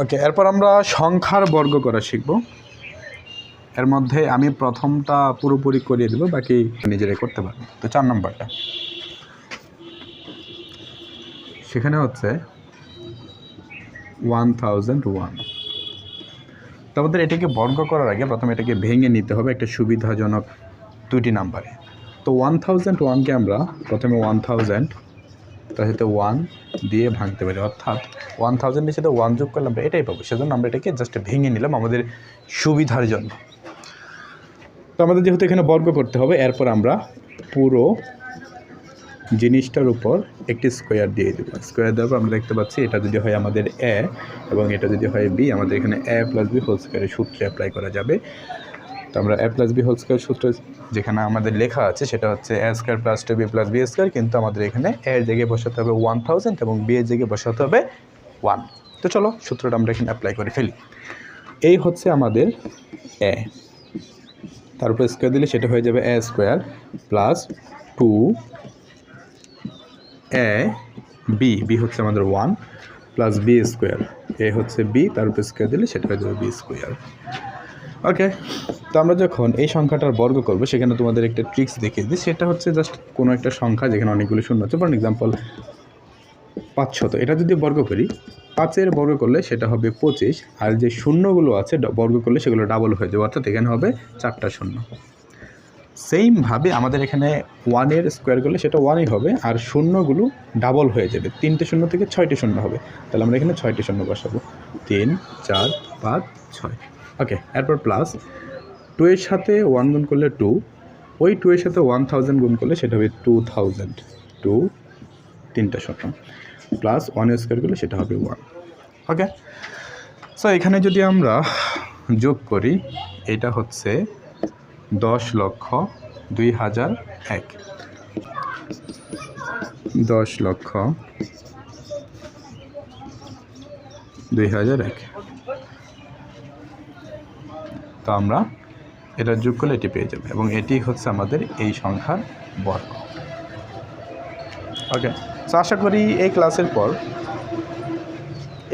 ওকে এরপর আমরা সংখ্যার বর্গ করা শিখব। এর মধ্যে আমি প্রথমটা পুরোপুরি করিয়ে দেবো, বাকি নিজেরাই করতে পারব। তো চার নম্বরটা। সেখানে হচ্ছে ওয়ান থাউজেন্ড ওয়ান তো আমাদের এটাকে বর্গ করার আগে প্রথমে এটাকে ভেঙে নিতে হবে একটা সুবিধাজনক দুটি নাম্বারে। তো ওয়ান থাউজেন্ড ওয়ানকে আমরা প্রথমে ওয়ান থাউজেন্ড তার সাথে ওয়ান দিয়ে ভাঙতে পারি। অর্থাৎ ওয়ান থাউজেন্ডের সাথে ওয়ান যোগ করলে আমরা এটাই পাবো। সেজন্য আমরা এটাকে জাস্ট ভেঙে নিলাম আমাদের সুবিধার জন্য। তো আমাদের যেহেতু এখানে বর্গ করতে হবে, এরপর আমরা পুরো জিনিসটার উপর একটি স্কোয়ার দিয়ে দেবো। স্কোয়ার দেওয়ার পর আমরা দেখতে পাচ্ছি, এটা যদি হয় আমাদের এ এবং এটা যদি হয় বি আমাদের এখানে এ প্লাস বি হোল স্কোয়ারের সূত্রে অ্যাপ্লাই করা যাবে। তো আমরা A plus B whole square সূত্র যেখানে আমাদের লেখা আছে, সেটা হচ্ছে A square plus two B plus B square কিন্তু আমাদের এখানে এর জায়গায় বসাতে হবে ওয়ান থাউজেন্ড এবং বি এর জায়গায় বসাতে হবে ওয়ান তো চলো সূত্রটা আমরা এখানে অ্যাপ্লাই করে ফেলি। এই হচ্ছে আমাদের এ তার উপর স্কোয়ার দিলে সেটা হয়ে যাবে A square plus two A B B হচ্ছে আমাদের one plus B square A হচ্ছে বি তার উপর স্কোয়ার দিলে সেটা হয়ে যাবে বি স্কোয়ার ওকে তো আমরা যখন এই সংখ্যাটার বর্গ করব, সেখানে তোমাদের একটা ট্রিক্স দেখিয়ে দিই। সেটা হচ্ছে জাস্ট কোনো একটা সংখ্যা যেখানে অনেকগুলো শূন্য আছে। ফর এক্সাম্পল পাঁচশত এটা যদি বর্গ করি, পাঁচের বর্গ করলে সেটা হবে পঁচিশ। আর যে শূন্যগুলো আছে বর্গ করলে সেগুলো ডাবল হয়ে যাবে। অর্থাৎ এখানে হবে চারটা শূন্য। সেইমভাবে আমাদের এখানে ওয়ানের স্কোয়ার করলে সেটা ওয়ানই হবে। আর শূন্যগুলো ডাবল হয়ে যাবে। তিনটে শূন্য থেকে ছয়টি শূন্য হবে। তাহলে আমরা এখানে ছয়টি শূন্য বসাবো। তিন, চার, পাঁচ, ছয়। ওকে এরপর প্লাস টু এর সাথে ওয়ান গুণ করলে টু ওই টু এর সাথে ওয়ান থাউজেন্ড গুণ করলে সেটা হবে টু থাউজেন্ড টু তিনটা শূন্য প্লাস ওয়ান স্কোয়ার করলে সেটা হবে ওয়ান ওকে সো এখানে যদি আমরা যোগ করি, এটা হচ্ছে দশ লক্ষ দুই হাজার এক। দশ লক্ষ দুই হাজার এক। তো আমরা এটা যোগ করলে এটি পেয়ে যাবে এবং এটি হচ্ছে আমাদের এই সংখ্যার বর্গ। ওকে তো আশা করি এই ক্লাসের পর,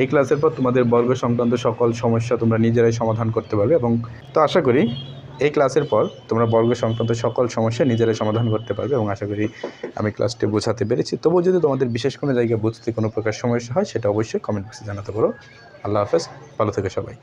এই ক্লাসের পর তোমাদের বর্গ সংক্রান্ত সকল সমস্যা তোমরা নিজেরাই সমাধান করতে পারবে এবং তো আশা করি এই ক্লাসের পর তোমরা বর্গ সংক্রান্ত সকল সমস্যা নিজেরাই সমাধান করতে পারবে এবং আশা করি আমি ক্লাসটি বোঝাতে পেরেছি। তবুও যদি তোমাদের বিশেষ কোনো জায়গায় বুঝতে কোনো প্রকার সমস্যা হয়, সেটা অবশ্যই কমেন্ট বক্সে জানাতে পারো। আল্লাহ হাফেজ, ভালো থেকে সবাই।